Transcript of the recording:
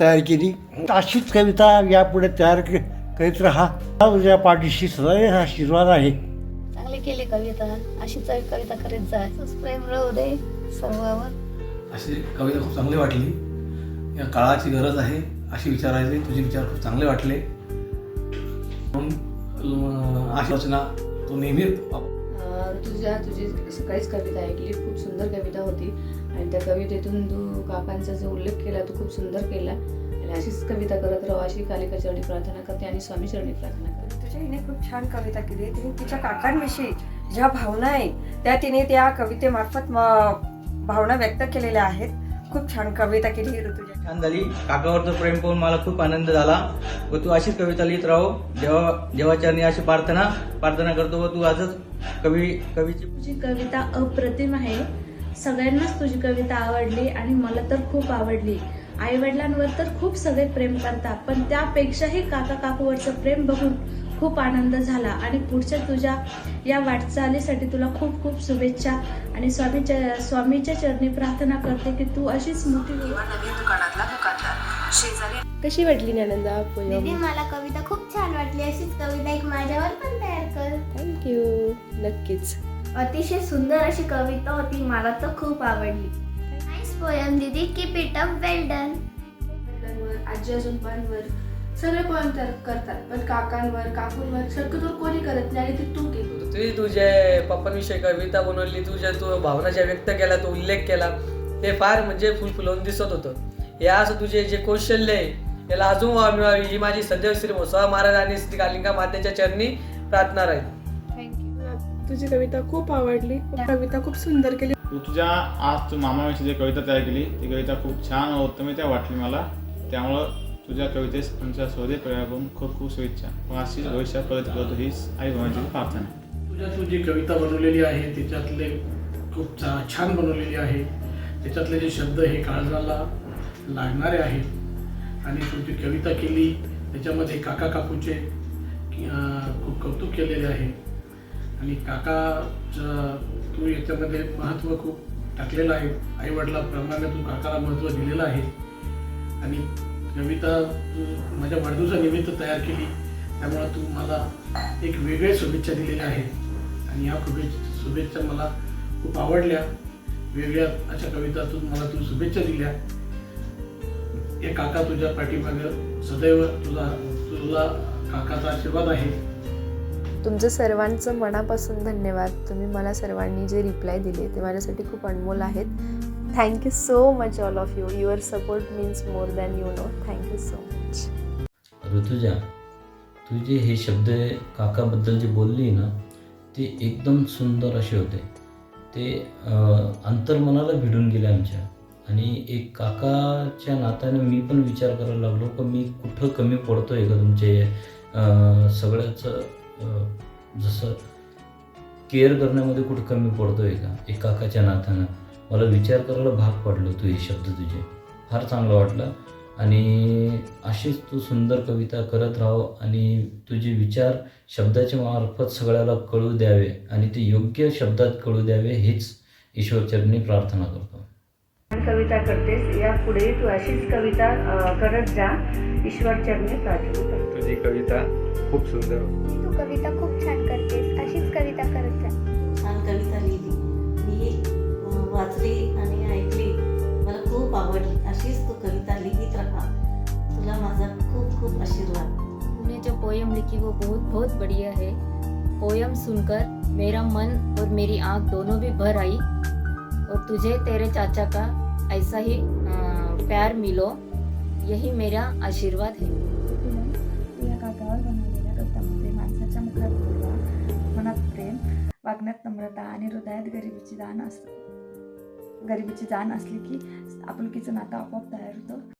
तयार केली. अशीच कविता यापुढे तयार करीत राहा. हा तुझ्या पाठीशी सदैव आशीर्वाद आहे. चांगली केली कविता. अशीच कविता करीत जा. असंच प्रेम राहू दे सर्वावर. अशी कविता खूप चांगली वाटली. या काळाची गरज आहे अशी विचारायचे. तुझे विचार खूप चांगले वाटले. म्हणून रचना तू नेहमी वाप- तुझ्या तुझी सकाळीच कविता ऐकली खूप सुंदर कविता होती. आणि त्या कवितेतून तू काकांचा जो उल्लेख केला तो खूप सुंदर केला. आणि अशीच कविता करत राहू अशी कालिका चरणी प्रार्थना करते आणि स्वामी चरणी प्रार्थना करते. तुझ्या हिने खूप छान कविता केली. आहे तिने तिच्या काकांविषयी ज्या भावना आहे त्या तिने त्या कवितेमार्फत म- भावना व्यक्त केलेल्या आहेत. खूप छान कविता केली ऋतुजा छान झाली. काकावरचं प्रेम पाहून मला खूप आनंद झाला. व तू अशीच कविता लिहित राहो. देवा देवाचरणी अशी प्रार्थना प्रार्थना करतो व तू आजच कवी कवीची तुझी कविता अप्रतिम आहे. सगळ्यांनाच तुझी कविता आवडली आणि मला तर खूप आवडली. आई वडिलांवर तर खूप सगळे प्रेम करतात पण त्यापेक्षाही काका काकूवरचं प्रेम बघून खूप आनंद झाला. आणि पुढच्या तुझ्या या वाटचालीसाठी तुला खूप खूप शुभेच्छा. आणि स्वामीच्या स्वामीच्या चरणी प्रार्थना करते की तू अशीच मोठी कशी वाटली दीदी मला कविता खूप छान वाटली. अशीच कविता एक माझ्यावर पण तयार कर. थँक्यू नक्कीच. अतिशय सुंदर अशी कविता होती. मला तर खूप आवडली. नाईस पोयम दीदी. Keep it up well done आजी आजोबांवर सगळे पोएम करतात पण काकांवर काकूंवर शक्यतो कोणी करत नाही आणि ते तू केली. तुझी तुझे पप्पांविषयी कविता बनवली तुझ्या तू भावना ज्या व्यक्त केला तो उल्लेख केला हे फार म्हणजे फुलफुलवून दिसत होतं. या असं तुझे जे कौशल्य आहे याला अजून वाव मिळावी ही माझी सदैव श्री मोसवा महाराज आणि श्री कालिंगा मातेच्या चरणी प्रार्थना राहील. तुझी कविता खूप आवडली. कविता खूप सुंदर केली. तू तुझ्या आज तू मामाविषयी जी कविता तयार केली ती कविता खूप छान व उत्तमित्या वाटली मला. त्यामुळं तुझ्या कवितेस आमच्या शोधे प्रयोगून खूप खूप शुभेच्छा. व अशीच भविष्यात परत करतो हीच आई भवानीची प्रार्थना. तुझ्या तू जी कविता बनवलेली आहे त्याच्यातले खूप छान बनवलेली आहे. त्याच्यातले जे शब्द हे काळजाला लागणारे आहेत. आणि तू जी कविता केली त्याच्यामध्ये काका काकूचे खूप कौतुक केलेले आहे. आणि काकाचं तू याच्यामध्ये महत्त्व खूप टाकलेलं आहे. आईवडिलाप्रमाणे तू काकाला महत्त्व दिलेलं आहे. आणि कविता तू माझ्या वाढदिवसानिमित्त तयार केली. त्यामुळं तू मला एक वेगळ्या शुभेच्छा दिलेल्या आहेत. आणि या शुभेच्छा शुभेच्छा मला खूप आवडल्या. वेगळ्या अशा कवितातून मला तू शुभेच्छा दिल्या. हे काका तुझ्या पाठीमागं सदैव तुझा तुला काकाचा आशीर्वाद आहे. तुमचं सर्वांचं मनापासून धन्यवाद. तुम्ही मला सर्वांनी जे रिप्लाय दिले ते माझ्यासाठी खूप अनमोल आहेत. Thank you so much all of you your support means more than you know thank you so much Rutuja तू जे हे शब्द काकाबद्दल जे बोलली ना ते एकदम सुंदर असे होते. ते अंतर्मनाला भिडून गेले आमच्या. आणि एक काकाच्या नात्याने मी पण विचार करायला लागलो का मी कुठं कमी पडतो आहे का तुमचे सगळ्याचं सगळ्याच जसं केअर करण्यामध्ये कुठं कमी पडतो आहे का? एक काकाच्या नात्यानं. मला विचार करायला भाग पडलो तू हे शब्द तुझे. फार चांगलं वाटलं. आणि अशीच तू सुंदर कविता करत राहो आणि तुझे विचार शब्दाच्या मार्फत सगळ्याला कळू द्यावे आणि ते योग्य शब्दात कळू द्यावे हेच ईश्वरचरणी प्रार्थना करतो. कविता करतेस. यापुढे तू अशीच कविता करत जा. ईश्वर चरणी प्रार्थना करते. तुझी कविता खूप सुंदर होती. तू कविता खूप खूप खूप आशीर्वाद. तूने जो पोयम लिखी वो बहुत बहुत बढ़िया है। पोयम सुनकर मेरा मन और मेरी आँख दोनों भी भर आई। और तुझे तेरे चाचा का ऐसा ही प्यार मिलो। यही मेरा आशीर्वाद है। या काकावर बनवलेल्या कवितामध्ये माणसाच्या मुखात मनात प्रेम वागण्यात नम्रता आणि हृदयात गरिबीची जाण असते गरिबीची जाण असली की आपुलकीचं नातं आपोआप तयार होतं.